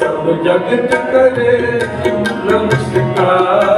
ਸਭ ਜਗਤ ਕਰੇ ਨਮਸਕਾਰ।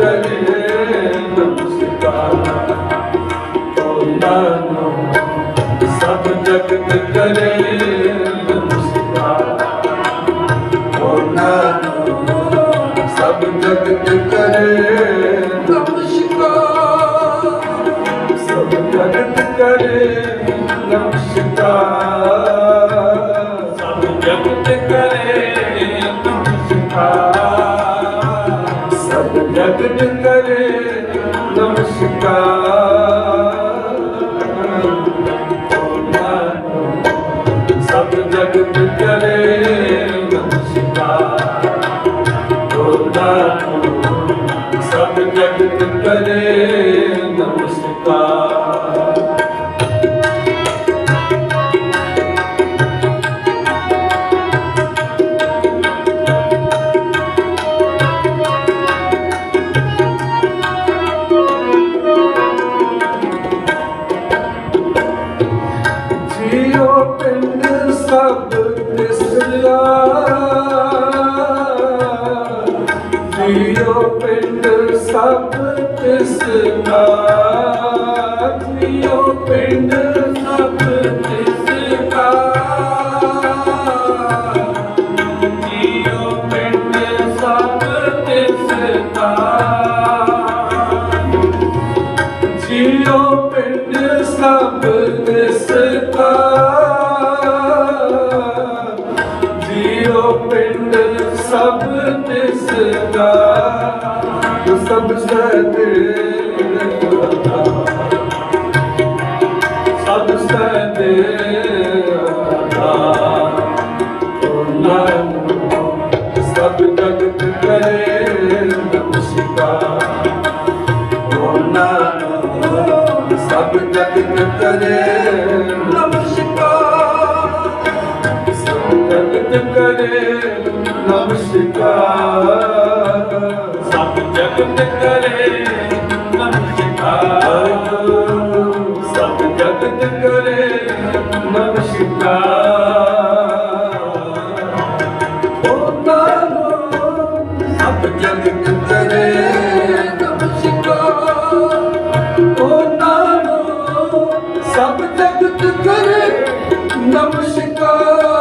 ਜਗਤ ਕਰੇ ਨਮਸਕਾਰ ਸਭ ਜਗਤ ਕਰੇ ਨਮਸਕਾਰ। ਸਭ ਜਗਤ ਕਰੇ ਨਮਸਕਾਰ। ਸਭ ਜਗਤ ਕਰੇ ਨਮਸਕਾਰ। ਜਗਤ ਜੀਓ ਪਿੰਡ ਸਭ ਤਿਸਲਾ ਜੀਓ ਪਿੰਡ ਸਭ ਸਦੇ ਸਭ ਸਦੇ ਜਗਤ ਕਰੇ ਜਗਤ ਕਰੇ ਨਮਸਕਾਰ ਸਭ ਜਗਤ ਕਰੇ ਨਮਸਕਾਰ ਉਹਨਾਂ ਨੂੰ ਸਭ ਜਗਤ ਕਰੇ ਨਮਸਕਾਰ ਉਹਨਾਂ ਨੂੰ ਸਭ ਜਗਤ ਕਰੇ ਨਮਸਕਾਰ।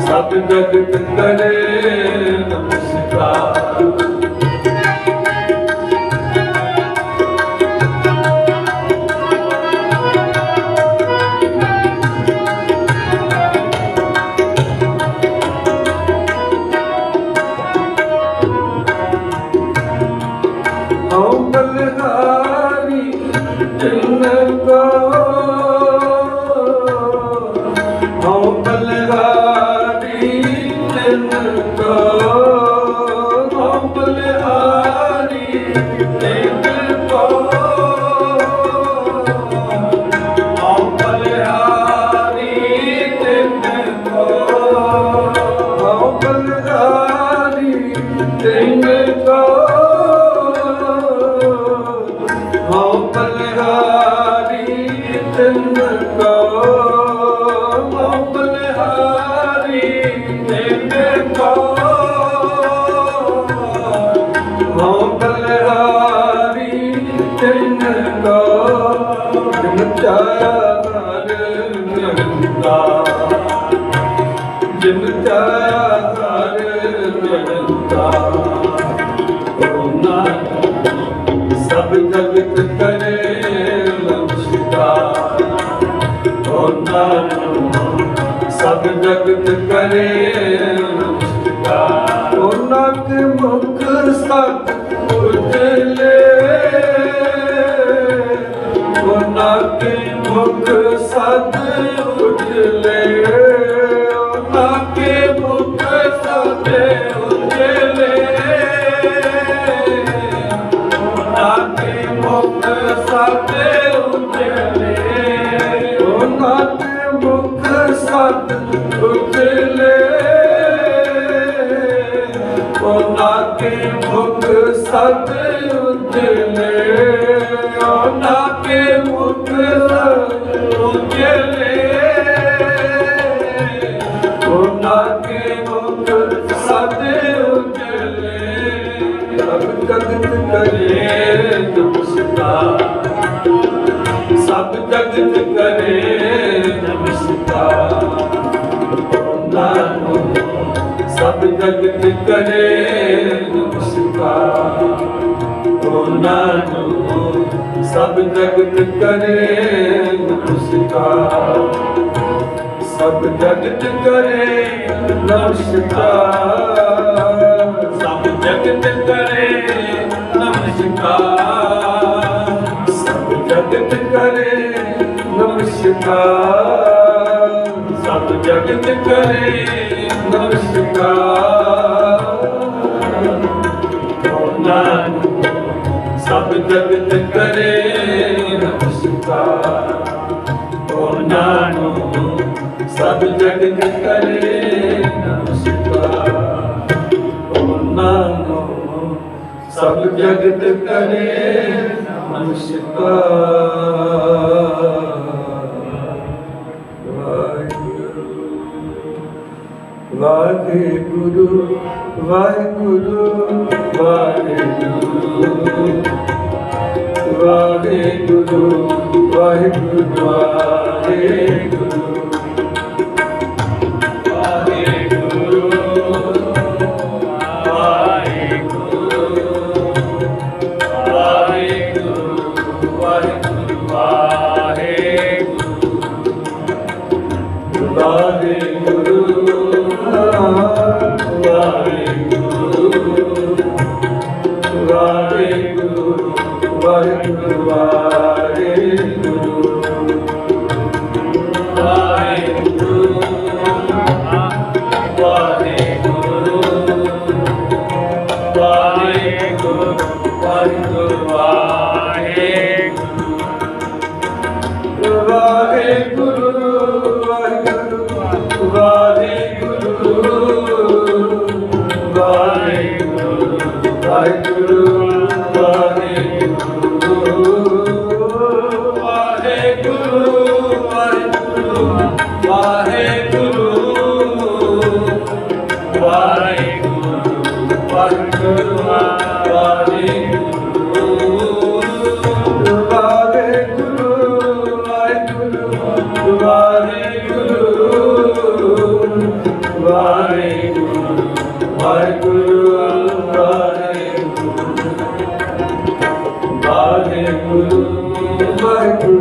ਸਭ ਜਗਤ ਕਰੇ ਨਮਸਕਾਰ ਹਉ ਚਾਰ ਰੰਗਾ ਜਿਨ ਚਾਰ ਰੰਗਾ ਰੋਨਾ ਸਭ ਜਗਤ ਕਰੇ ਲੰਸ਼ਿਕਾ ਰੋਨਾ ਸਭ ਜਗਤ ਕਰੇ ਲੰਸ਼ਿਕਾ ਰੋਨਾ ਤੇ ਮੁਖ ਸਤ ਉਜਲੇ ਕੇ ਮੁਖ ਸਦ ਉਜਲੇ ਉਹਨਾਂ ਕੇ ਮੁਖ ਸਭ ਜਗਤ ਕਰੇ ਨਮਸਕਾਰ। ਨਾਨਕ, ਸਭ ਜਗਤ ਕਰੇ ਨਮਸਕਾਰ। ਓ ਨਾਨਕ, ਸਭ ਜਗਤ ਕਰੇ ਨਮਸਕਾਰ। ਸਭ ਜਗਤ ਕਰੇ ਨਮਸਕਾਰ। ਨਮਸਕਾਰ ਸਭ ਜਗਤ ਕਰੇ ਨਮਸਕਾਰ ਓ ਨਾਨਕ ਸਭ ਜਗਤ ਕਰੇ ਨਮਸਕਾਰ ਓ ਨਾਨਕ ਸਭ ਜਗਤ ਕਰੇ ਨਮਸਕਾਰ ਓ ਨਾਨਕ ਸਭ ਜਗਤ ਕਰੇ ਨਮਸਕਾਰ। Waheguru Waheguru Waheguru Waheguru Waheguru Waheguru Hare Krishna. ਵਾਹਿਗੁਰੂ। ਵਾਹਿਗੁਰੂ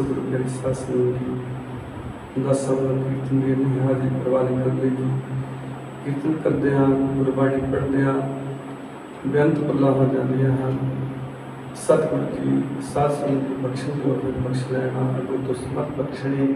ਸਭ ਮੇਰੀ ਸਾਸ ਨੂੰ ਦਾ ਸਭ ਕੀਰਤਨ ਦੇ ਨੂੰ ਹਾਜ਼ਰ ਕਰਦੇ ਜੀ ਕੀਰਤਨ ਕਰਦੇ ਹਾਂ, ਗੁਰਬਾਣੀ ਪੜ੍ਹਦੇ ਹਾਂ, ਬੇਅੰਤ ਪੱਲਾ ਹੋ ਜਾਂਦੀਆਂ ਹਨ। ਸਤਿਗੁਰੂ ਜੀ ਸਾਧ ਸੰਗਤ ਦੀ ਬਖਸ਼ਣ ਜੋ ਬਖਸ਼ ਲੈਣਾ ਅਗੋ ਤੋਂ ਸਮਤ ਬਖਸ਼ਣੀ